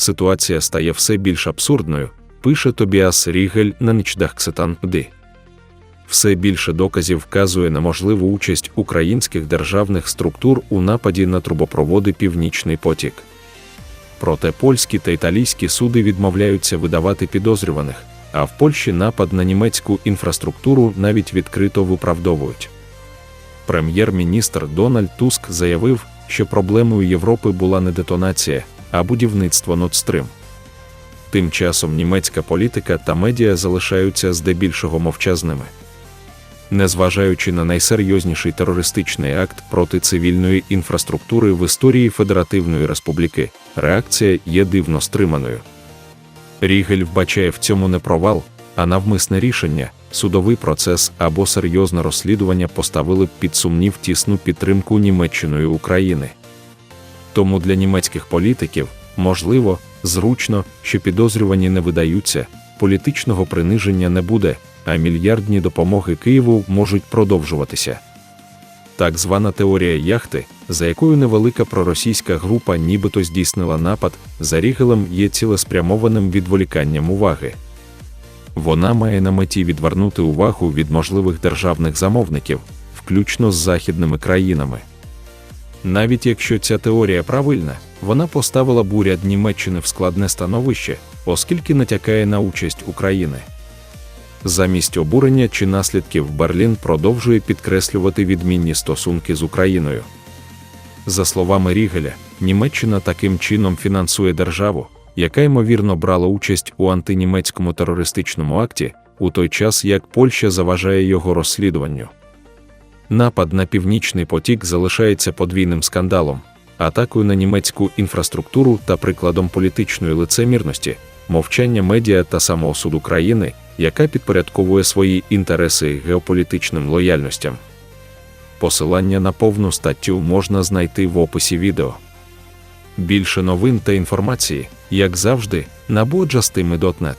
ситуація стає все більш абсурдною, пише Тобіас Рігель на Нічдахксетан Ди. Все більше доказів вказує на можливу участь українських державних структур у нападі на трубопроводи Північний потік. Проте польські та італійські суди відмовляються видавати підозрюваних, а в Польщі напад на німецьку інфраструктуру навіть відкрито виправдовують. Прем'єр-міністр Дональд Туск заявив, що проблемою Європи була не детонація, а будівництво Stream. Тим часом німецька політика та медіа залишаються здебільшого мовчазними. Незважаючи на найсерйозніший терористичний акт проти цивільної інфраструктури в історії Федеративної Республіки, реакція є дивно стриманою. Рігель вбачає в цьому не провал, а навмисне рішення, судовий процес або серйозне розслідування поставили б під сумнів тісну підтримку Німеччиною України. Тому для німецьких політиків можливо, зручно, що підозрювані не видаються, політичного приниження не буде, а мільярдні допомоги Києву можуть продовжуватися. Так звана теорія яхти, за якою невелика проросійська група нібито здійснила напад, за Рігелем є цілеспрямованим відволіканням уваги. Вона має на меті відвернути увагу від можливих державних замовників, включно з західними країнами. Навіть якщо ця теорія правильна, вона поставила б уряд Німеччини в складне становище, оскільки натякає на участь України. Замість обурення чи наслідків Берлін продовжує підкреслювати відмінні стосунки з Україною. За словами Рігеля, Німеччина таким чином фінансує державу, яка ймовірно брала участь у антинімецькому терористичному акті, у той час як Польща заважає його розслідуванню. Напад на північний потік залишається подвійним скандалом, атакою на німецьку інфраструктуру та прикладом політичної лицемірності, мовчання медіа та самоосуду країни, яка підпорядковує свої інтереси геополітичним лояльностям. Посилання на повну статтю можна знайти в описі відео. Більше новин та інформації, як завжди, на boджастими.net.